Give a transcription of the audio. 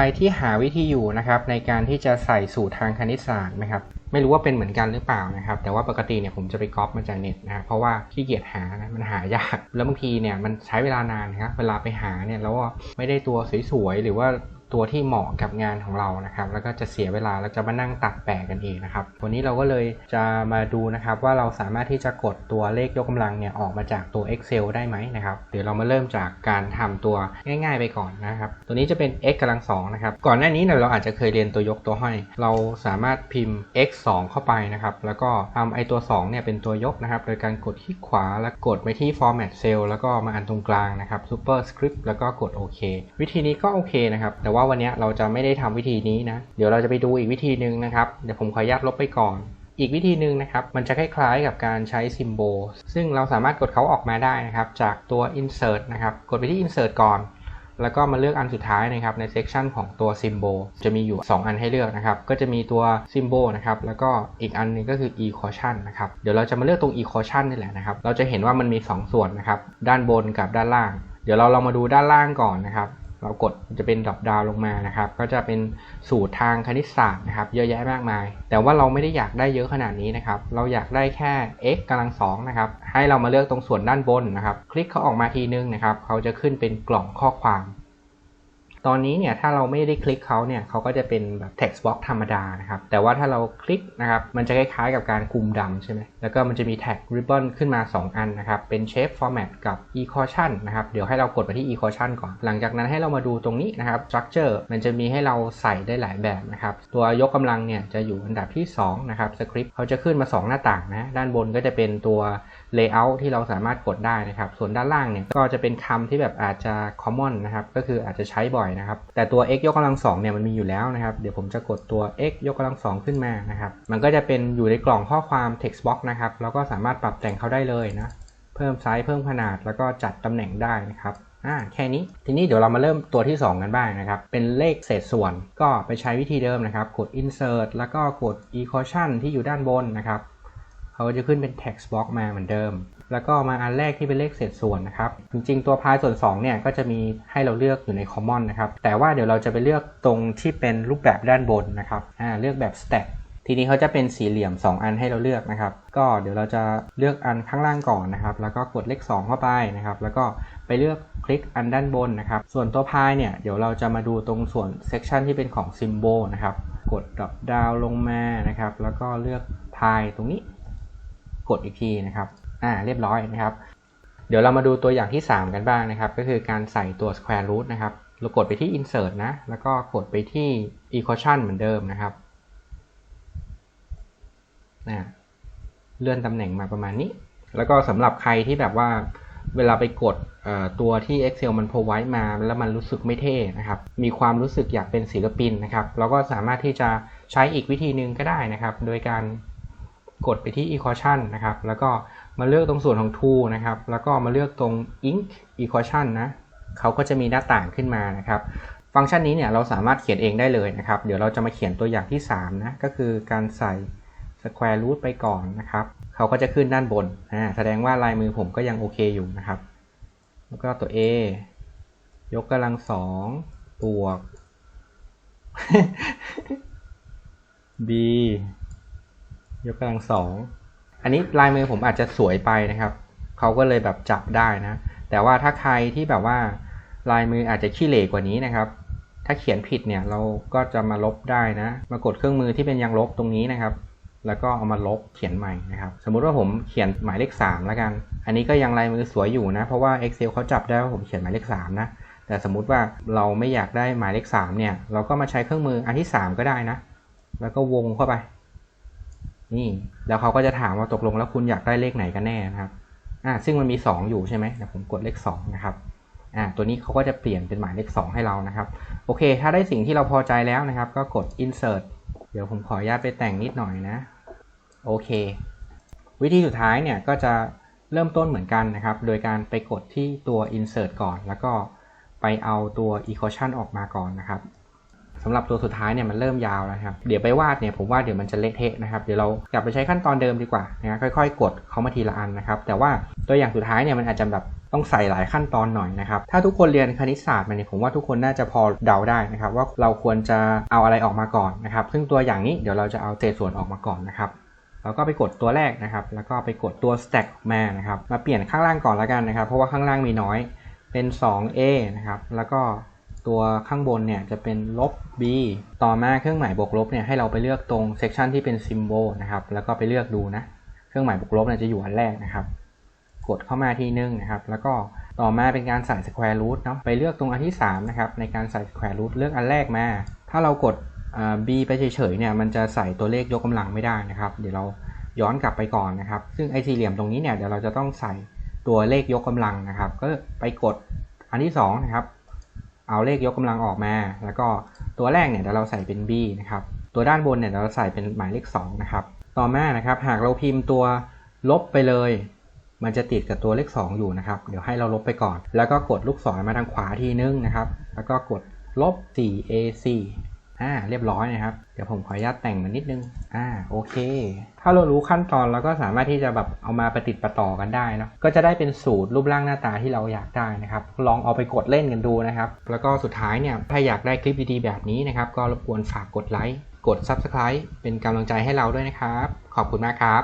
รที่หาวิธีอยู่นะครับในการที่จะใส่สูตรทางคณิตศาสตร์นะครับไม่รู้ว่าเป็นเหมือนกันหรือเปล่านะครับ แต่ว่าปกติเนี่ยผมจะไปก๊อปมาจากเน็ตนะเพราะว่าขี้เกียจหานะมันหายาก แล้วบางทีเนี่ยมันใช้เวลานานนะครับเวลาไปหาเนี่ยแล้วไม่ได้ตัวสวยๆหรือว่า ตัวที่เหมาะกับงานของเรานะครับ แล้วก็จะเสียเวลาแล้วจะมานั่งตัดแปะกันเองนะครับ วันนี้เราก็เลยจะมาดูนะครับ ว่าเราสามารถที่จะกดตัวเลขยกกำลังเนี่ยออกมาจากตัว Excel ได้ไหมนะครับ เดี๋ยวเรามาเริ่มจากการทำตัวง่าย ๆ ไปก่อนนะครับ ตัวนี้จะเป็น x กำลังสองนะครับ ก่อนหน้านี้เนี่ยเราอาจจะเคยเรียนตัวยกตัวห้อย เราสามารถพิมพ์ x 2 เข้าไปนะครับ แล้วก็ทำไอตัว2เนี่ยเป็นตัวยกนะครับ โดยการกดคลิกขวาแล้วกดไปที่ format cell แล้วก็มาอันตรงกลางนะครับ superscript แล้วก็กดโอเควิธีนี้ก็โอเคนะครับแต่ว่าวันนี้เราจะไม่ได้ทำวิธีนี้นะ เดี๋ยวเราจะไปดูอีกวิธีหนึ่งนะครับ เดี๋ยวผมขออนุญาตลบไปก่อน อีกวิธีหนึ่งนะครับ มันจะคล้ายๆกับการใช้ symbol ซึ่งเราสามารถกดเขาออกมาได้นะครับ จากตัว insert นะครับ กดไปที่ insert ก่อน แล้วก็มาเลือกอันสุดท้ายนะครับ ใน section ของตัว symbol จะมีอยู่ 2 อันให้เลือกนะครับ ก็จะมีตัว symbol นะครับ แล้วก็อีกอันหนึงก็คือ equation นะครับ เดี๋ยวเราจะมาเลือกตรง equation นี่แหละนะครับ เราจะเห็นว่ามันมี 2 ส่วนนะครับ ด้านบนกับด้านล่าง เดี๋ยวเราลองมาดูด้านล่างก่อนนะครับ เรากดจะเป็นดรอปดาวลงมานะครับ ก็จะเป็นสูตรทางคณิตศาสตร์นะครับ เยอะแยะมากมาย แต่ว่าเราไม่ได้อยากได้เยอะขนาดนี้นะครับ เราอยากได้แค่ x กำลังสองนะครับ ให้เรามาเลือกตรงส่วนด้านบนนะครับ คลิกเขาออกมาทีนึงนะครับ เขาจะขึ้นเป็นกล่องข้อความ ตอนนี้เนี่ยถ้าเราไม่ได้คลิกเขาเนี่ยเขาก็จะเป็นแบบ text box ธรรมดานะครับ แต่ว่าถ้าเราคลิกนะครับมันจะคล้ายๆกับการคุมดำใช่ไหมแล้วก็มันจะมีแท็ก ribbon ขึ้นมา 2 อันนะครับเป็น shape format กับ equation นะครับเดี๋ยวให้เรากดไปที่ equation ก่อน หลังจากนั้นให้เรามาดูตรงนี้นะครับ structure มันจะมีให้เราใส่ได้หลายแบบนะครับตัวยกกำลังเนี่ยจะอยู่อันดับที่2นะครับ script เขาจะขึ้นมา 2 หน้าต่างนะด้านบนก็จะเป็นตัว layout ที่เราสามารถกดได้นะครับ ส่วนด้านล่างเนี่ยก็จะเป็นคำที่แบบอาจจะ common นะครับ ก็คืออาจจะใช้บ่อยนะครับ แต่ตัว x ยกกำลังสองเนี่ยมันมีอยู่แล้วนะครับ เดี๋ยวผมจะกดตัว x ยกกำลังสองขึ้นมานะครับ มันก็จะเป็นอยู่ในกล่องข้อความ text box นะครับ แล้วก็สามารถปรับแต่งเขาได้เลยนะ เพิ่มไซส์เพิ่มขนาดแล้วก็จัดตำแหน่งได้นะครับอ่าแค่นี้ทีนี้เดี๋ยวเรามาเริ่มตัวที่ 2 กันบ้างนะครับ เป็นเลขเศษส่วนก็ไปใช้วิธีเดิมนะครับ กด insert แล้วก็กด equation ที่อยู่ด้านบนนะครับ เขาจะขึ้นเป็น text box มาเหมือนเดิม แล้วก็มาอันแรกที่เป็นเลขเศษส่วนนะครับ จริงๆ ตัวพายส่วน2เนี่ยก็จะมีให้เราเลือกอยู่ใน common นะครับ แต่ว่าเดี๋ยวเราจะไปเลือกตรงที่เป็นรูปแบบด้านบนนะครับอ่าเลือกแบบ stack ทีนี้เขาจะเป็นสี่เหลี่ยม 2 อันให้เราเลือกนะครับ ก็เดี๋ยวเราจะเลือกอันข้างล่างก่อนนะครับ แล้วก็กดเลข 2 เข้าไปนะครับ แล้วก็ไปเลือกคลิกอันด้านบนนะครับ ส่วนตัวพายเนี่ยเดี๋ยวเราจะมาดูตรงส่วน section ที่เป็นของ symbol นะครับ กด drop down ลงมานะครับ แล้วก็เลือกพายตรงนี้ กดอีกทีนะครับอ่าเรียบร้อยนะครับ เดี๋ยวเรามาดูตัวอย่างที่ 3 กันบ้างนะครับ ก็คือการใส่ตัว square root นะครับเรากดไปที่ insert นะ แล้วก็กดไปที่ equation เหมือนเดิมนะครับนะเลื่อนตำแหน่งมาประมาณนี้ แล้วก็สำหรับใครที่แบบว่าเวลาไปกดตัวที่ Excel มัน provide มา แล้วมันรู้สึกไม่เท่นะครับ มีความรู้สึกอยากเป็นศิลปินนะครับ เราก็สามารถที่จะใช้อีกวิธีหนึ่งก็ได้นะครับ โดยการ กดไปที่ equation นะครับ แล้วก็มาเลือกตรงส่วนของ tool นะครับ แล้วก็มาเลือกตรง ink equation นะเขาก็จะมีหน้าต่างขึ้นมานะครับ ฟังก์ชันนี้เนี่ยเราสามารถเขียนเองได้เลยนะครับ เดี๋ยวเราจะมาเขียนตัวอย่างที่ 3 นะ ก็คือการใส่ square root ไปก่อนนะครับ เขาก็จะขึ้นด้านบนอ่าแสดงว่าลายมือผมก็ยังโอเคอยู่นะครับ แล้วก็ตัว A ยกกำลังสองบวก B ยกกำลังสองอันนี้ลายมือผมอาจจะสวยไปนะครับเขาก็เลยแบบจับได้นะ แต่ว่าถ้าใครที่แบบว่าลายมืออาจจะขี้เหร่กว่านี้นะครับ ถ้าเขียนผิดเนี่ยเราก็จะมาลบได้นะ มากดเครื่องมือที่เป็นยางลบตรงนี้นะครับ แล้วก็เอามาลบเขียนใหม่นะครับ สมมุติว่าผมเขียนหมายเลข3แล้วกัน อันนี้ก็ยังลายมือสวยอยู่นะ เพราะว่า Excel เขาจับได้ว่าผมเขียนหมายเลข3นะ แต่สมมุติว่าเราไม่อยากได้หมายเลข3เนี่ย เราก็มาใช้เครื่องมืออันที่ 3 ก็ได้นะ แล้วก็วงเข้าไป นี่แล้วเขาก็จะถามว่าตกลงแล้วคุณอยากได้เลขไหนกันแน่นะครับอ่าซึ่งมันมี 2 อยู่ใช่ไหมเดี๋ยวผมกดเลข2นะครับอ่าตัวนี้เขาก็จะเปลี่ยนเป็นหมายเลข 2 ให้เรานะครับ โอเค ถ้าได้สิ่งที่เราพอใจแล้วนะครับ ก็กด insert เดี๋ยวผมขออนุญาตไปแต่งนิดหน่อยนะ โอเค วิธีสุดท้ายเนี่ยก็จะเริ่มต้นเหมือนกันนะครับ โดยการไปกดที่ตัว insert ก่อน แล้วก็ไปเอาตัว equation ออกมาก่อนนะครับ สำหรับตัวสุดท้ายเนี่ยมันเริ่มยาวแล้วครับ เดี๋ยวไปวาดเนี่ยผมว่าเดี๋ยวมันจะเละเทะนะครับ เดี๋ยวเรากลับไปใช้ขั้นตอนเดิมดีกว่านะค่อยๆ กดเขามาทีละอันนะครับ แต่ว่าตัวอย่างสุดท้ายเนี่ยมันอาจจะแบบต้องใส่หลายขั้นตอนหน่อยนะครับ ถ้าทุกคนเรียนคณิตศาสตร์มาเนี่ยผมว่าทุกคนน่าจะพอเดาได้นะครับว่าเราควรจะเอาอะไรออกมาก่อนนะครับ ซึ่งตัวอย่างนี้เดี๋ยวเราจะเอาเศษส่วนออกมาก่อนนะครับเราก็ไปกดตัวแรกนะครับ แล้วก็ไปกดตัว stack มานะครับ มาเปลี่ยนข้างล่างก่อนแล้วกันนะครับ เพราะว่าข้างล่างมีน้อย เป็น 2a นะครับ แล้วก็ ตัวข้างบนเนี่ยจะเป็นลบ b ต่อมาเครื่องหมายบวกลบเนี่ยให้เราไปเลือกตรง section ที่เป็น symbol นะครับ แล้วก็ไปเลือกดูนะ เครื่องหมายบวกลบเนี่ยจะอยู่อันแรกนะครับ กดเข้ามาที่นึงนะครับ แล้วก็ต่อมาเป็นการใส่ square root เนาะ ไปเลือกตรงอันที่3นะครับในการใส่ square root เลือกอันแรกมา ถ้าเรากด b ไปเฉยๆเนี่ยมันจะใส่ตัวเลขยกกำลังไม่ได้นะครับ เดี๋ยวเราย้อนกลับไปก่อนนะครับ ซึ่งไอ้สี่เหลี่ยมตรงนี้เนี่ยเดี๋ยวเราจะต้องใส่ตัวเลขยกกำลังนะครับ ก็ไปกดอันที่สองนะครับ เอาเลขยกกำลังออกมา แล้วก็ตัวแรกเนี่ยเดี๋ยวเราใส่เป็น b นะครับตัวด้านบนเนี่ยเดี๋ยวเราใส่เป็นหมายเลข2นะครับต่อมานะครับหากเราพิมพ์ตัวลบไปเลย มันจะติดกับตัวเลข 2 อยู่นะครับ เดี๋ยวให้เราลบไปก่อน แล้วก็กดลูกศรมาทางขวาทีนึงนะครับ แล้วก็กดลบ 4ac อ่าเรียบร้อยนะครับ เดี๋ยวผมขออนุญาตแต่งมันนิดนึง อ่าโอเค ถ้าเรารู้ขั้นตอนเราก็สามารถที่จะแบบเอามาประติดประต่อกันได้เนอะก็จะได้เป็นสูตรรูปร่างหน้าตาที่เราอยากได้นะครับ ลองเอาไปกดเล่นกันดูนะครับ แล้วก็สุดท้ายเนี่ยถ้าอยากได้คลิปดีๆแบบนี้นะครับ ก็รบกวนฝากกดไลค์กด Subscribe เป็นกำลังใจให้เราด้วยนะครับ ขอบคุณมากครับ